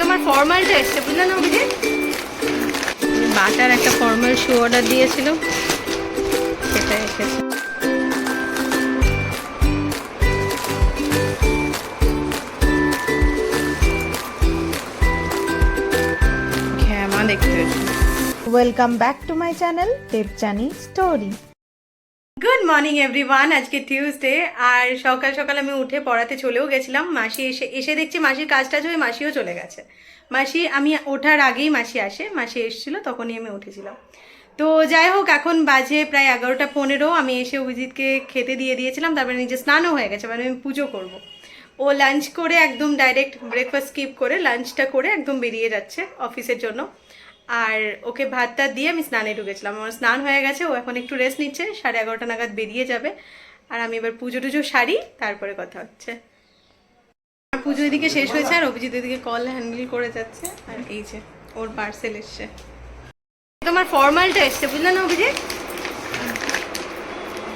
তোমার ফর্মালটা এসছে বুঝলে না অভিজিৎ? বাটার একটা ফর্মাল শু অর্ডার দিয়েছিল। সেটা এসেছে। দেখতে welcome back to my channel Debjani story good morning everyone আজকে টিউসডে আর সকাল সকাল আমি উঠে পড়াতে চলেও গেছিলাম। মাসি এসে এসে দেখছি মাসির কাজ টাজ হয়ে মাসিও চলে গেছে। মাসি, আমি ওঠার আগেই মাসি আসে। মাসি এসেছিল, তখনই আমি উঠেছিলাম। তো যাই হোক, এখন বাজে প্রায় এগারোটা পনেরো। আমি এসে অভিজিৎকে খেতে দিয়ে দিয়েছিলাম। তারপরে নিজে স্নানও হয়ে গেছে মানে আমি পুজো করব। ও লাঞ্চ করে একদম ডাইরেক্ট ব্রেকফাস্ট স্কিপ করে লাঞ্চটা করে একদম বেরিয়ে যাচ্ছে অফিসের জন্য। আর ওকে ভাতটা দিয়ে আমি স্নানে ঢুকেছিলাম। আমার স্নান হয়ে গেছে, ও এখন একটু রেস্ট নিচ্ছে, সাড়ে এগারোটা নাগাদ বেরিয়ে যাবে। আর আমি এবার পুজো টুজো সারি, তারপরে কথা হচ্ছে। আমার পুজো এদিকে শেষ হয়েছে, আর অভিজিৎ এদিকে কল হ্যান্ডেল করে যাচ্ছে। আর এই যে, ওর পার্সেল এসছে। তোমার ফর্মালটা এসছে, বুঝলে না অভিজিৎ?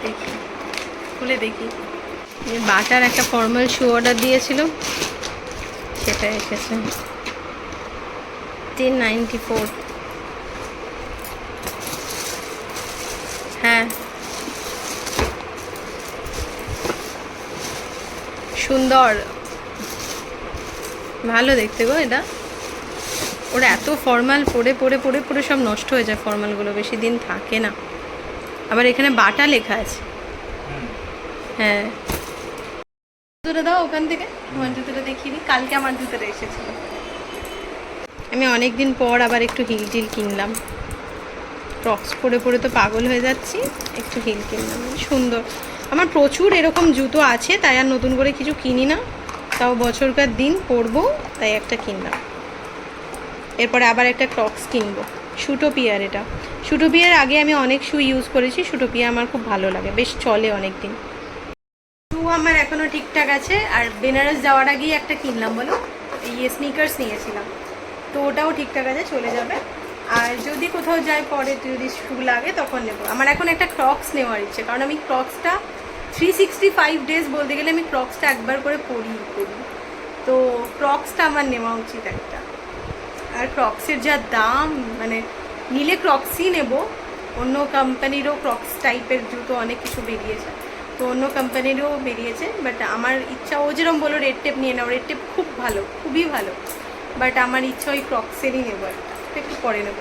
দেখি, খুলে দেখি। বাটার একটা ফর্মাল শু অর্ডার দিয়েছিল, সেটা এসেছে। টেন নাইনটি ফোর হ্যাঁ সুন্দর। ভালো দেখতে গো এটা। ওরা এত ফর্মাল পরে পরে পরে পরে সব নষ্ট হয়ে যায় ফর্মালগুলো বেশি দিন থাকে না। আবার এখানে বাটা লেখা আছে। হ্যাঁ। জুতোটা দাও ওখান থেকে। আমার জুতোটা দিই কালকে আমার জুতোটা এসেছিল। আমি অনেক দিন পর আবার একটু হিল টিল কিনলাম। ক্রক্স পরে পরে তো পাগল হয়ে যাচ্ছি। একটু হিল কিনলাম। সুন্দর। আমার প্রচুর এরকম জুতো আছে, তাই আর নতুন করে কিছু কিনি না। তাও বছরকার দিন পরবো, তাই একটা কিনলাম। এরপরে আবার একটা ক্রক্স কিনবো। সুটোপিয়ার এটা। সুটোপিয়ার আগে আমি অনেক শু ইউজ করেছি সুটোপিয়া আমার খুব ভালো লাগে, বেশ চলে অনেক দিন শু আমার এখনও ঠিকঠাক আছে, আর বেনারস যাওয়ার আগেই একটা কিনলাম, বলো? ইয়ে স্নিকার্স নিয়েছিলাম। তো ওটাও ঠিকঠাক আছে, চলে যাবে। আর যদি কোথাও যাই পরে যদি শু লাগে, তখন নেব। আমার এখন একটা ক্রক্স নেওয়ার ইচ্ছে, কারণ আমি ক্রক্সটা থ্রি সিক্সটি ফাইভ ডেজ বলতে গেলে আমি ক্রক্সটা একবার করে পরি করি তো ক্রক্সটা আমার নেওয়া উচিত একটা। আর ক্রক্সের যা দাম মানে নিলে ক্রক্সই নেব। অন্য কোম্পানিরও ক্রক্স টাইপের জুতো অনেক কিছু বেরিয়েছে। তো অন্য কোম্পানিরও বেরিয়েছে বাট আমার ইচ্ছা, ও যেরকম বলো রেড টেপ নিয়ে নাও। রেড টেপ খুব ভালো, খুবই ভালো। বাট আমার ইচ্ছা ওই ক্রক্সেরই নেব একটা। তো একটু পরে নেব।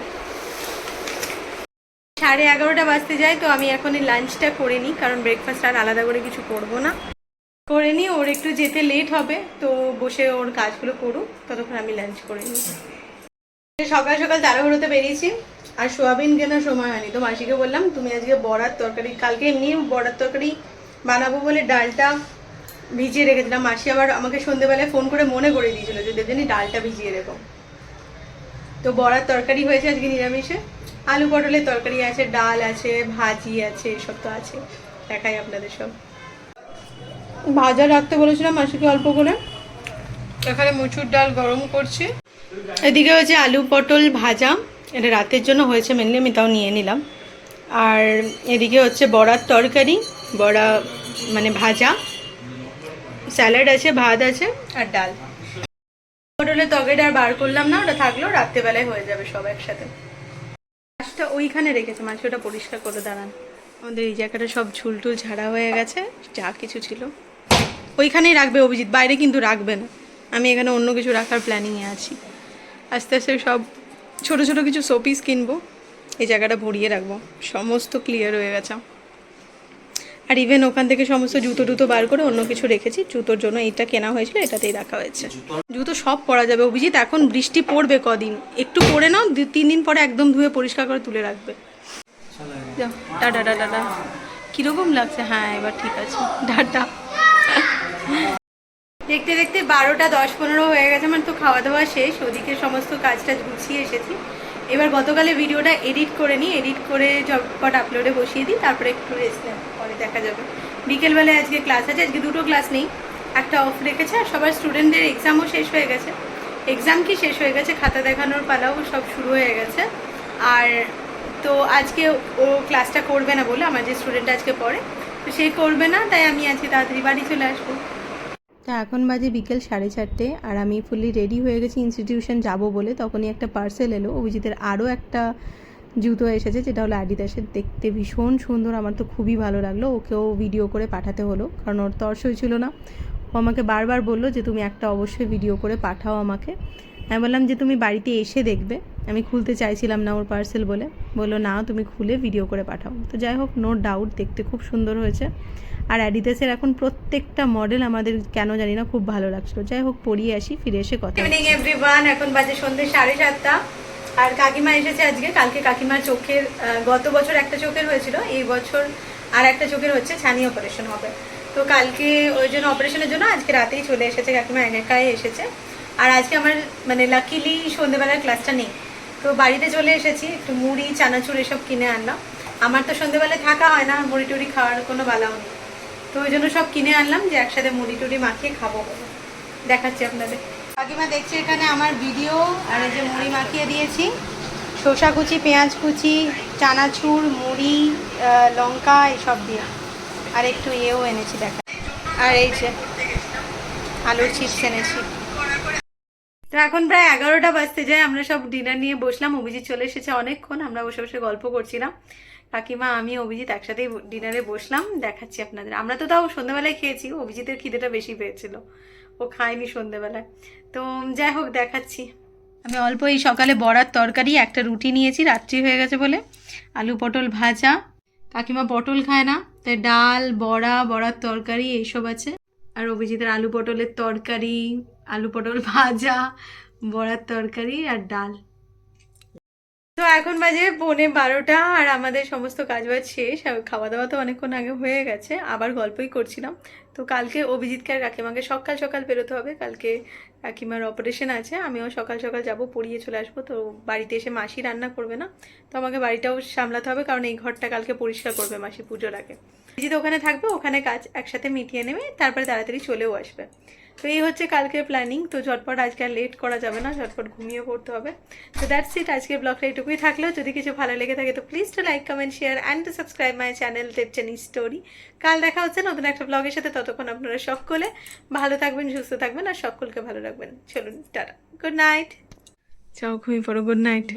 সাড়ে এগারোটা বাজতে যায়, তো আমি এখন এই লাঞ্চটা করে নিই, কারণ ব্রেকফাস্ট আর আলাদা করে কিছু করব না। করে নিই, ওর একটু যেতে লেট হবে, তো বসে ওর কাজগুলো করুক, ততক্ষণ আমি লাঞ্চ করে নিই। সকাল সকাল তাড়াহুড়োতে বেরিয়েছি, আর সোয়াবিন কেনার সময় হয়নি। তো মাসিকে বললাম, তুমি আজকে বড়ার তরকারি, কালকে এমনি বড়ার তরকারি বানাবো বলে ডালটা ভিজিয়ে রেখেছিলাম মাসি আবার আমাকে সন্ধেবেলায় ফোন করে মনে করে দিয়েছিল যে দেবেনি ডালটা ভিজিয়ে রেখো। তো বড়ার তরকারি হয়েছে আজকে নিরামিষে। আলু পটলের তরকারি আছে, ডাল আছে, ভাজি আছে, এসব তো আছে। দেখাই আপনাদের সব। ভাজা রাখতে বলেছিলাম মাসিকে অল্প করে। এখানে মুচুর ডাল গরম করছি। এদিকে হচ্ছে আলু পটল ভাজা। এটা রাতের জন্য হয়েছে মেনলি আমি তাও নিয়ে নিলাম। আর এদিকে হচ্ছে বড়ার তরকারি, বড়া মানে ভাজা। স্যালাড আছে, ভাত আছে আর ডাল। পটলের তরকারিটা আর বার করলাম না, ওটা থাকল, রাত্রেবেলায় হয়ে যাবে সব একসাথে। মাছটা ওইখানে রেখেছে মাছ ওটা পরিষ্কার করে দাঁড়ান। আমাদের এই জায়গাটা সব ঝুলটুল ঝাড়া হয়ে গেছে, যা কিছু ছিল। ওইখানেই রাখবে অভিজিৎ, বাইরে কিন্তু রাখবে না। আমি এখানে অন্য কিছু রাখার প্ল্যানিংয়ে আছি। আস্তে আস্তে সব ছোট ছোট কিছু শোপিস কিনবো, এই জায়গাটা ভরিয়ে রাখব। সমস্ত ক্লিয়ার হয়ে গেছে। আর ইভেন ওখান থেকে সমস্ত জুতো টুতো বার করে অন্য কিছু রেখেছি। জুতোর জন্য এইটা কেনা হয়েছিল, এটাতেই রাখা হয়েছে। জুতো সব পরা যাবে। অভিজিৎ, এখন বৃষ্টি পড়বে কদিন? একটু পরে নাও তিন দিন পরে একদম ধুয়ে পরিষ্কার করে তুলে রাখবে। Tata tata tata. কীরকম লাগছে? হ্যাঁ এবার ঠিক আছে। টাটা। দেখতে দেখতে বারোটা দশ পনেরো হয়ে গেছে, আমার তো খাওয়া দাওয়া শেষ। ওদিকে সমস্ত কাজ টাজ গুছিয়ে এসেছি। এবার গতকালে ভিডিওটা এডিট করে নিই, এডিট করে ঝটপট আপলোডে বসিয়ে দিই, তারপরে একটু রেস্ট নেব পরে দেখা যাবে। বিকেলবেলায় আজকে ক্লাস আছে, আজকে দুটো ক্লাস নেই, একটা অফ রেখেছে আর সবার স্টুডেন্টদের এক্সামও শেষ হয়ে গেছে। এক্সাম কি শেষ হয়ে গেছে, খাতা দেখানোর পালাও সব শুরু হয়ে গেছে। আর তো আজকে ও ক্লাসটা করবে না বলে, আমার যে স্টুডেন্ট আজকে পড়ে, তো সে করবে না, তাই আমি আজকে তাড়াতাড়ি বাড়ি চলে আসব। তা এখন বাজে বিকেল সাড়ে চারটে আর আমি ফুললি রেডি হয়ে গেছি ইনস্টিটিউশন যাব বলে। তখনই একটা পার্সেল এলো। অভিজিতের আরও একটা জুতো এসেছে, যেটা হলো অ্যাডিদাসের দেখতে ভীষণ সুন্দর। আমার তো খুবই ভালো লাগল। ওকেও ভিডিও করে পাঠাতে হলো, কারণ ওর তর্স হয়েছিল না। ও আমাকে বারবার বলল যে, তুমি একটা অবশ্যই ভিডিও করে পাঠাও আমাকে। আমি বললাম যে, তুমি বাড়িতে এসে দেখবে। আমি খুলতে চাইছিলাম না ওর পার্সেল বলে। বলল, না, তুমি খুলে ভিডিও করে পাঠাও। তো যাই হোক নো ডাউট দেখতে খুব সুন্দর হয়েছে। আর অ্যাডিদাসের এখন প্রত্যেকটা মডেল আমাদের কেন জানি না খুব ভালো লাগছিল। যাই হোক পরিয়ে আসি, ফিরে এসে কথা ইভিনিং এভরিওয়ান এখন বাজে সন্ধ্যে সাড়ে সাতটা। আর কাকিমা এসেছে আজকে। কালকে কাকিমার চোখের গত বছর একটা চোখের হয়েছিল, এই বছর আর একটা চোখের হচ্ছে ছানি অপারেশন হবে। তো কালকে ওই জন্য অপারেশনের জন্য আজকে রাতেই চলে এসেছে, কাকিমা একাই এসেছে। আর আজকে আমার মানে লাকিলি সন্ধ্যেবেলার ক্লাসটা নেই। তো বাড়িতে চলে এসেছি, একটু মুড়ি, চানাচুর এসব কিনে আনলাম। আমার তো সন্ধ্যেবেলায় থাকা হয় না মুড়ি টুড়ি খাওয়ার কোনো বালাও নেই। তো ওই জন্য সব কিনে আনলাম যে একসাথে মুড়ি টুড়ি মাখিয়ে খাব। দেখাচ্ছি আপনাদের। কাকিমা দেখছি এখানে আমার ভিডিও, আর এই যে মুড়ি মাখিয়ে দিয়েছি। শসা কুচি, পেঁয়াজ কুচি, চানাচুর, মুড়ি লঙ্কা, এসব দিয়ে। আর একটু ইয়েও এনেছি দেখা। আর এই যে আলুর চিপস এনেছি। তো এখন প্রায় এগারোটা বাজতে যায়, আমরা সব ডিনার নিয়ে বসলাম। অভিজিৎ চলে এসেছে অনেকক্ষণ, আমরা বসে বসে গল্প করছিলাম। কাকিমা আমি, অভিজিৎ একসাথেই ডিনারে বসলাম, দেখাচ্ছি আপনাদের। আমরা তো তাও সন্ধ্যাবেলায় খেয়েছি, অভিজিতের খিদেটা বেশি পেয়েছিল। ও খায়নি সন্ধ্যাবেলায়। তো যাই হোক, দেখাচ্ছি। আমি অল্প এই সকালে বড়ার তরকারি, একটা রুটি নিয়েছি, রাত্রি হয়ে গেছে বলে। আলু পটল ভাজা। কাকিমা পটল খায় না, তাই ডাল, বড়া, বড়ার তরকারি, এইসব আছে। আর অভিজিতের আলু পটলের তরকারি, আলু পটল ভাজা, বড়ার তরকারি আর ডাল। তো এখন বাজে পৌনে বারোটা আর আমাদের সমস্ত কাজ বাজ শেষ খাওয়া দাওয়া তো অনেকক্ষণ আগে হয়ে গেছে, আবার গল্পই করছিলাম। তো কালকে অভিজিৎকে আর কাকিমাকে সকাল সকাল বেরোতে হবে, কালকে কাকিমার অপারেশন আছে, আমিও সকাল সকাল যাব, পড়িয়ে চলে আসব, তো বাড়িতে এসে মাসি রান্না করবে না, তো আমাকে বাড়িটাও সামলাতে হবে, কারণ এই ঘরটা কালকে পরিষ্কার করবে মাসি পুজোর আগে। অভিজিৎ ওখানে থাকবে, ওখানে কাজ একসাথে মিটিয়ে নেবে, তারপরে তাড়াতাড়ি চলেও আসবে। তো এই হচ্ছে কালকের প্ল্যানিং তো ঝটপট আজকে আর লেট করা যাবে না ঝটপট ঘুমিয়ে পড়তে হবে। তো দ্যাটস ইট আজকের ব্লগটা এটুকুই থাকলেও যদি কিছু ভালো লেগে থাকে তো please to like comment share and to subscribe my channel Debjani story কাল দেখা হচ্ছে নতুন একটা ব্লগের সাথে ততক্ষণ আপনারা সকলে ভালো থাকবেন সুস্থ থাকবেন আর সকলকে ভালো রাখবেন। চলুন টাটা। গুড নাইট চাও ঘুমিয়ে পড়ো। Good night